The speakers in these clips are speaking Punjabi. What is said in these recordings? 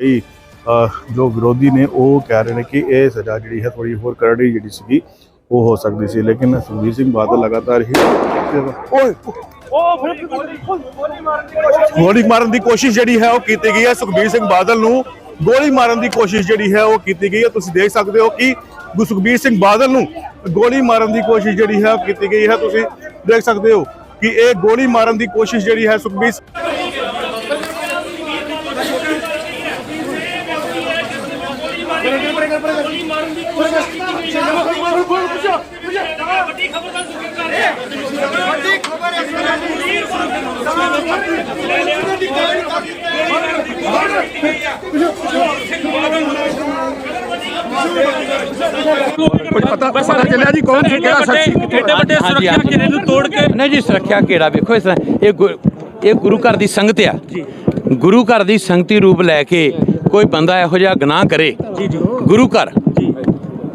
ਕਈ ਅਹ, ਜੋ ਵਿਰੋਧੀ ਨੇ ਉਹ ਕਹਿ ਰਹੇ ਨੇ ਕਿ ਇਹ ਸਜ਼ਾ ਜਿਹੜੀ ਹੈ ਥੋੜੀ ਹੋਰ ਕਰੜੀ ਜਿਹੜੀ ਸੀਗੀ ਉਹ ਹੋ ਸਕਦੀ ਸੀ। ਲੇਕਿਨ ਸੁਖਬੀਰ ਸਿੰਘ ਬਾਦਲ ਲਗਾਤਾਰ ਹੀ ਓਏ ਗੋਲੀ ਮਾਰਨ ਦੀ ਕੋਸ਼ਿਸ਼ ਜਿਹੜੀ ਹੈ ਉਹ ਕੀਤੀ ਗਈ ਹੈ। ਸੁਖਬੀਰ ਸਿੰਘ ਬਾਦਲ ਨੂੰ ਗੋਲੀ ਮਾਰਨ ਦੀ ਕੋਸ਼ਿਸ਼ ਜਿਹੜੀ ਹੈ ਉਹ ਕੀਤੀ ਗਈ ਹੈ। ਤੁਸੀਂ ਦੇਖ ਸਕਦੇ ਹੋ ਕਿ ਸੁਖਬੀਰ ਸਿੰਘ ਬਾਦਲ ਨੂੰ ਗੋਲੀ ਮਾਰਨ ਦੀ ਕੋਸ਼ਿਸ਼ ਜਿਹੜੀ ਹੈ ਉਹ ਕੀਤੀ ਗਈ ਹੈ। ਤੁਸੀਂ ਦੇਖ ਸਕਦੇ ਹੋ ਕਿ ਇਹ ਗੋਲੀ ਮਾਰਨ ਦੀ ਕੋਸ਼ਿਸ਼ ਜਿਹੜੀ ਹੈ ਸੁਖਬੀਰ ਕੁਝ ਪਤਾ ਪਤਾ ਚੱਲਿਆ ਜੀ ਕੌਣ ਸੀ ਕਿਹੜਾ ਸ਼ਖਸ ਸੀ ਐਡੇ ਵੱਡੇ ਹਾਂਜੀ, ਸੁਰੱਖਿਆ ਹਾਂਜੀ। ਘੇਰੇ ਨੂੰ ਤੋੜ ਕੇ ਨਹੀਂ ਜੀ ਸੁਰੱਖਿਆ ਘੇਰਾ ਵੇਖੋ ਇਸ ਤਰ੍ਹਾਂ। ਇਹ ਇਹ ਗੁਰੂ ਘਰ ਦੀ ਸੰਗਤ ਆ। ਗੁਰੂ ਘਰ ਦੀ ਸੰਗਤੀ ਰੂਪ ਲੈ ਕੇ ਕੋਈ ਬੰਦਾ ਇਹੋ ਜਿਹਾ ਗੁਨਾਹ ਕਰੇ ਗੁਰੂ ਘਰ।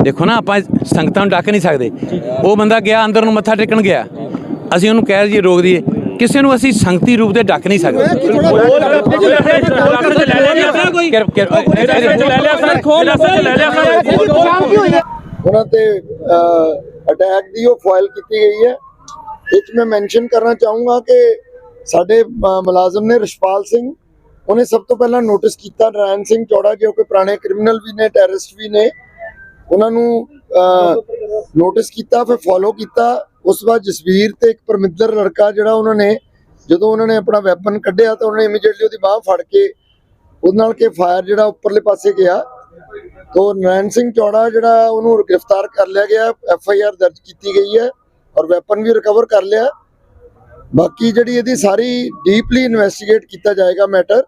ਦੇਖੋ ਨਾ ਆਪਾਂ ਸੰਗਤਾਂ ਨੂੰ ਡੱਕ ਨਹੀਂ ਸਕਦੇ। ਉਹ ਬੰਦਾ ਗਿਆ ਅੰਦਰ ਨੂੰ ਮੱਥਾ ਟੇਕਣ ਗਿਆ। ਅਸੀਂ ਉਹਨੂੰ ਕਹਿ ਜੀ ਰੋਕ ਦਈਏ। ਕਿਸੇ ਨੂੰ ਅਸੀਂ ਸੰਗਤੀ ਰੂਪ ਦੇ ਡੱਕ ਨਹੀਂ ਸਕਦੇ। ਉਹਨਾਂ ਤੇ ਅਟੈਕ ਦੀ ਉਹ ਫਾਈਲ ਕੀਤੀ ਗਈ ਹੈ। ਇਹ 'ਚ ਮੈਂ ਮੈਂਸ਼ਨ ਕਰਨਾ ਚਾਹੂੰਗਾ ਕਿ ਸਾਡੇ ਮੁਲਾਜ਼ਮ ਨੇ ਰਿਸ਼ਪਾਲ ਸਿੰਘ। ਉਹਨੇ ਸਭ ਤੋਂ ਪਹਿਲਾਂ ਨੋਟਿਸ ਕੀਤਾ ਨਰਾਇਣ ਸਿੰਘ ਚੌੜਾ ਜੋ ਕਿ ਪੁਰਾਣੇ ਕ੍ਰਿਮੀਨਲ ਵੀ ਨੇ ਟੈਰਰਿਸਟ ਵੀ ਨੇ। ਉਹਨਾਂ ਨੂੰ ਨੋਟਿਸ ਕੀਤਾ, ਫਿਰ ਫੋਲੋ ਕੀਤਾ। ਉਸ ਬਾਅਦ ਜਸਵੀਰ ਤੇ ਇੱਕ ਪਰਮਿੰਦਰ ਲੜਕਾ ਜਿਹੜਾ ਉਹਨਾਂ ਨੇ, ਜਦੋਂ ਉਹਨਾਂ ਨੇ ਆਪਣਾ ਵੈਪਨ ਕੱਢਿਆ ਤਾਂ ਉਹਨਾਂ ਨੇ ਇਮੀਡੀਏਟਲੀ ਉਹਦੀ ਬਾਹ ਫੜ ਕੇ, ਉਹਦੇ ਨਾਲ ਕੇ ਫਾਇਰ ਜਿਹੜਾ ਉੱਪਰਲੇ ਪਾਸੇ ਗਿਆ। ਤੋ ਨਰੈਣ ਸਿੰਘ ਚੌੜਾ ਜਿਹੜਾ ਉਹਨੂੰ ਗ੍ਰਿਫਤਾਰ ਕਰ ਲਿਆ ਗਿਆ ਐਫ ਆਈ ਆਰ ਦਰਜ ਕੀਤੀ ਗਈ ਹੈ ਔਰ ਵੈਪਨ ਵੀ ਰਿਕਵਰ ਕਰ ਲਿਆ। ਬਾਕੀ ਜਿਹੜੀ ਇਹਦੀ ਸਾਰੀ ਡੀਪਲੀ ਇਨਵੈਸਟੀਗੇਟ ਕੀਤਾ ਜਾਏਗਾ ਮੈਟਰ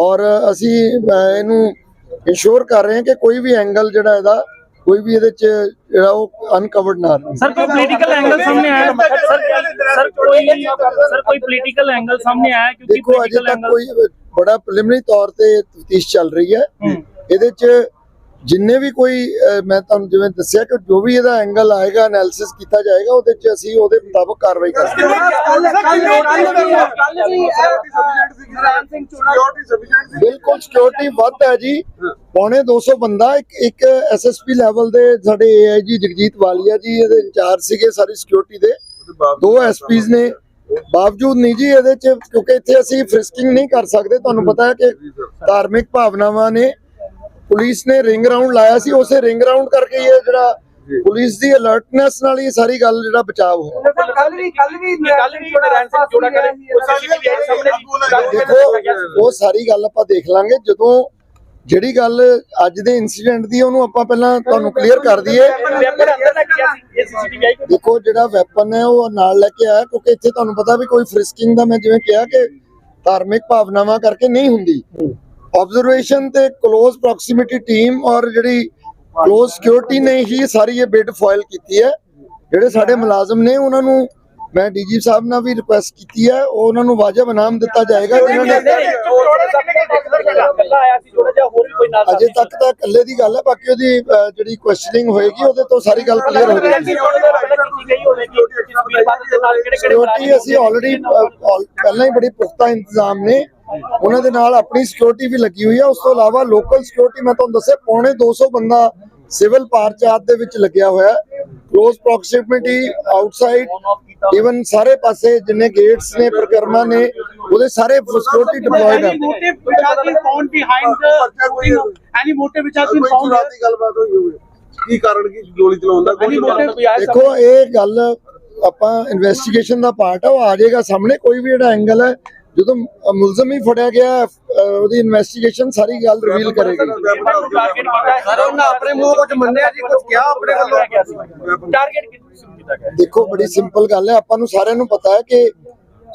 ਔਰ ਅਸੀਂ ਇਹਨੂੰ ਇਨਸ਼ੋਰ ਕਰ ਰਹੇ ਹਾਂ ਕਿ ਕੋਈ ਵੀ ਐਂਗਲ ਜਿਹੜਾ ਇਹਦਾ ਕੋਈ ਵੀ ਇਹਦੇ ਚ ਜਿਹੜਾ ਉਹ ਅਨਕਵਰਡ ਨਾ ਰਹੇ। ਸਰ ਕੋਈ ਪੋਲੀਟੀਕਲ ਐਂਗਲ ਸਾਹਮਣੇ ਆਇਆ? ਸਰ ਸਰ ਕੋਈ ਸਰ ਕੋਈ ਪੋਲੀਟੀਕਲ ਐਂਗਲ ਸਾਹਮਣੇ ਆਇਆ? ਕਿਉਂਕਿ ਦੇਖੋ ਅਜੇ ਪੋਲੀਟੀਕਲ ਤੱਕ ਕੋਈ ਬੜਾ ਪ੍ਰੀਲਿਮਿਨਰੀ ਤੌਰ ਤੇ ਤਫਤੀਸ਼ ਚੱਲ ਰਹੀ ਹੈ। ਇਹਦੇ ਚ ਜਿੰਨੇ ਵੀ ਕੋਈ ਮੈਂ ਤੁਹਾਨੂੰ ਜਿਵੇਂ ਦੱਸਿਆ ਕਿ ਜੋ ਵੀ ਇਹਦਾ ਐਂਗਲ ਆਏਗਾ ਐਨਾਲਿਸਿਸ ਕੀਤਾ ਜਾਏਗਾ, ਉਹਦੇ ਚ ਅਸੀਂ ਉਹਦੇ ਮੁਤਾਬਕ ਕਾਰਵਾਈ ਕਰਾਂਗੇ ਬਿਲਕੁਲ ਸਿਕਿਉਰਿਟੀ ਵੱਧ ਹੈ ਜੀ। ਪੌਣੇ 200 ਬੰਦਾ, ਇੱਕ ਇੱਕ ਐਸਐਸਪੀ ਲੈਵਲ ਦੇ ਸਾਡੇ ਏਆਈਜੀ ਜਗਜੀਤ ਵਾਲੀਆ ਜੀ, ਇਹਦੇ ਇੰਚਾਰਜ ਸੀਗੇ ਸਾਰੀ ਸਿਕਿਉਰਿਟੀ ਦੇ। ਦੋ ਐਸਪੀਸ ਨੇ। ਬਾਵਜੂਦ ਨਹੀਂ ਜੀ, ਇਹਦੇ ਚ ਕਿਉਂਕਿ ਇੱਥੇ ਅਸੀਂ ਫ੍ਰਿਸਕਿੰਗ ਨਹੀਂ ਕਰ ਸਕਦੇ। ਤੁਹਾਨੂੰ ਪਤਾ ਹੈ ਕਿ ਧਾਰਮਿਕ ਭਾਵਨਾਵਾਂ ਨੇ। ਪੁਲਿਸ ਨੇ ਰਿੰਗ ਰਾਉਂਡ ਲਾਇਆ ਸੀ ਉਸੇ ਰਿੰਗ ਰਾਉਂਡ ਕਰਕੇ ਇਹ ਜਿਹੜਾ ਪੁਲਿਸ ਦੀ ਅਲਰਟਨੈਸ ਨਾਲ ਹੀ ਸਾਰੀ ਗੱਲ ਜਿਹੜਾ ਬਚਾਅ ਹੋਇਆ। ਕੱਲ ਵੀ ਕੱਲ ਵੀ ਕੱਲ ਵੀ ਨਰਾਇਣ ਸਿੰਘ ਜੋੜਾ ਕਰੇ? ਸੀਸੀਟੀਵੀ ਆਈ ਸਾਹਮਣੇ। ਦੇਖੋ ਉਹ ਸਾਰੀ ਗੱਲ ਆਪਾਂ ਦੇਖ ਲਾਂਗੇ। ਜਦੋਂ ਜਿਹੜੀ ਗੱਲ ਅੱਜ ਦੇ ਇਨਸੀਡੈਂਟ ਦੀ ਉਹਨੂੰ ਆਪਾਂ ਪਹਿਲਾਂ ਤੁਹਾਨੂੰ ਕਲੀਅਰ ਕਰ ਦਈਏ। ਦੇਖੋ ਜਿਹੜਾ ਵੈਪਨ ਹੈ ਉਹ ਨਾਲ ਲੈ ਕੇ ਆਇਆ ਕਿਉਂਕਿ ਇੱਥੇ ਤੁਹਾਨੂੰ ਪਤਾ ਵੀ ਕੋਈ ਫ੍ਰਿਸਕਿੰਗ ਦਾ ਮੈਂ ਜਿਵੇਂ ਕਿਹਾ ਕਿ ਧਾਰਮਿਕ ਭਾਵਨਾਵਾਂ ਕਰਕੇ ਨਹੀਂ ਹੁੰਦੀ। ਆਬਜ਼ਰਵੇਸ਼ਨ ਤੇ ক্লোਜ਼ ਪ੍ਰੋਕਸੀਮਿਟੀ ਟੀਮ ਔਰ ਜਿਹੜੀ ਕਲੋਜ਼ ਸਿਕਿਉਰਿਟੀ ਨੇ ਹੀ ਸਾਰੀ ਇਹ ਬਿਡ ਫਾਈਲ ਕੀਤੀ ਹੈ। ਜਿਹੜੇ ਸਾਡੇ ਮੁਲਾਜ਼ਮ ਨੇ ਉਹਨਾਂ ਨੂੰ ਮੈਂ ਡੀਜੀ ਸਾਹਿਬ ਨਾਲ ਵੀ ਰਿਕੁਐਸਟ ਕੀਤੀ ਹੈ। ਉਹ ਉਹਨਾਂ ਨੂੰ ਵਾਜਬ ਇਨਾਮ ਦਿੱਤਾ ਜਾਏਗਾ। ਜਿਨ੍ਹਾਂ ਨੇ ਅਜੇ ਤੱਕ ਤਾਂ ਇਕੱਲੇ ਦੀ ਗੱਲ ਹੈ ਬਾਕੀ ਉਹਦੀ ਜਿਹੜੀ ਕੁਐਸਚਨਿੰਗ ਹੋਏਗੀ ਉਹਦੇ ਤੋਂ ਸਾਰੀ ਗੱਲ ਕਲੀਅਰ ਹੋ ਜਾਏਗੀ ਅਸੀਂ ਆਲਰੇਡੀ ਪਹਿਲਾਂ ਹੀ ਬੜੀ ਪੁਖਤਾ ਇੰਤਜ਼ਾਮ ਨੇ। ਉਹਨਾਂ ਦੇ ਨਾਲ ਆਪਣੀ ਸਿਕਿਉਰਿਟੀ ਵੀ ਲੱਗੀ ਹੋਈ ਹੈ ਉਸ ਤੋਂ ਇਲਾਵਾ ਲੋਕਲ ਸਿਕਿਉਰਿਟੀ ਮੈਂ ਤੁਹਾਨੂੰ ਦੱਸਿਆ ਪੌਣੇ 200 ਬੰਦਾ ਸਿਵਲ ਪਾਰਚਾਤ ਦੇ ਵਿੱਚ ਲੱਗਿਆ ਹੋਇਆ ਹੈ। ক্লোਜ਼ ਪ੍ਰੋਕਸੀਮਿਟੀ ਆਊਟਸਾਈਡ ਇਵਨ ਸਾਰੇ ਪਾਸੇ ਜਿੰਨੇ ਗੇਟਸ ਨੇ ਪ੍ਰਕਰਮਾ ਨੇ ਉਹਦੇ ਸਾਰੇ ਸਿਕਿਉਰਿਟੀ ਡਿਪਲੋਇਡ ਹੈ ਗੱਲਬਾਤ ਹੋਈ ਹੋਵੇ। ਕੀ ਕਾਰਨ ਕੀ ਗੋਲੀ ਚਲਾਉਣ ਦਾ ਦੇਖੋ ਇਹ ਗੱਲ ਆਪਾਂ ਇਨਵੈਸਟੀਗੇਸ਼ਨ ਦਾ ਪਾਰਟ ਆ ਉਹ ਆ ਜਾਏਗਾ ਸਾਹਮਣੇ। ਕੋਈ ਵੀ ਜਿਹੜਾ ਐਂਗਲ ਹੈ ਜਦੋਂ ਮੁਲਜ਼ਮ ਹੀ ਫੜਿਆ ਗਿਆ ਉਹਦੀ ਇਨਵੈਸਟੀਗੇਸ਼ਨ ਸਾਰੀ ਗੱਲ ਰਿਵੀਲ ਕਰੇਗੀ। ਸਰ ਉਹਨਾਂ ਆਪਣੇ ਮੂੰਹ ਕੁਝ ਮੰਨਿਆ ਜੀ ਕੁਝ ਕਿਹਾ ਆਪਣੇ ਵੱਲੋਂ? ਟਾਰਗੇਟ ਕਿਸ ਕੀਤਾ ਗਿਆ ਦੇਖੋ ਬੜੀ ਸਿੰਪਲ ਗੱਲ ਹੈ। ਆਪਾਂ ਨੂੰ ਸਾਰਿਆਂ ਨੂੰ ਪਤਾ ਹੈ ਕਿ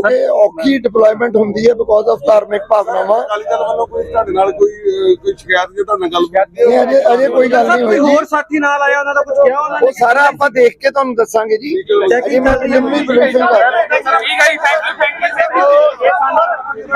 ਕਿਉਂਕਿ ਔਖੀ ਡਿਪਲੋਇਮੈਂਟ ਹੁੰਦੀ ਹੈ ਬਿਕੋਜ਼ ਆਫ ਧਾਰਮਿਕ ਭਾਵਨਾਵਾਂ। ਅਕਾਲੀ ਦਲ ਵੱਲੋਂ ਕੋਈ ਤੁਹਾਡੇ ਨਾਲ ਕੋਈ ਅਹ, ਕੋਈ ਸ਼ਿਕਾਇਤ ਜੇ ਤੁਹਾਡੇ ਨਾਲ ਗੱਲ ਨਹੀਂ ਅਜੇ ਅਜੇ ਕੋਈ ਗੱਲ ਨਹੀਂ ਹੋਈ ਜੀ। ਹੋਰ ਸਾਥੀ ਨਾਲ ਆਇਆ ਉਹਨਾਂ ਦਾ ਕੁਝ ਕਿਹਾ ਉਹਨਾਂ ਉਹ ਸਾਰਾ ਆਪਾਂ ਦੇਖ ਕੇ ਤੁਹਾਨੂੰ ਦੱਸਾਂਗੇ ਜੀ। ਅਜੇ ਮੈਂ ਪ੍ਰੀਲਿਮਿਨਰੀ ਬਰੀਫਿੰਗ ਕਰ ਰਿਹਾ ਠੀਕ ਹੈ ਜੀ ਥੈਂਕ ਯੂ ਥੈਂਕ ਯੂ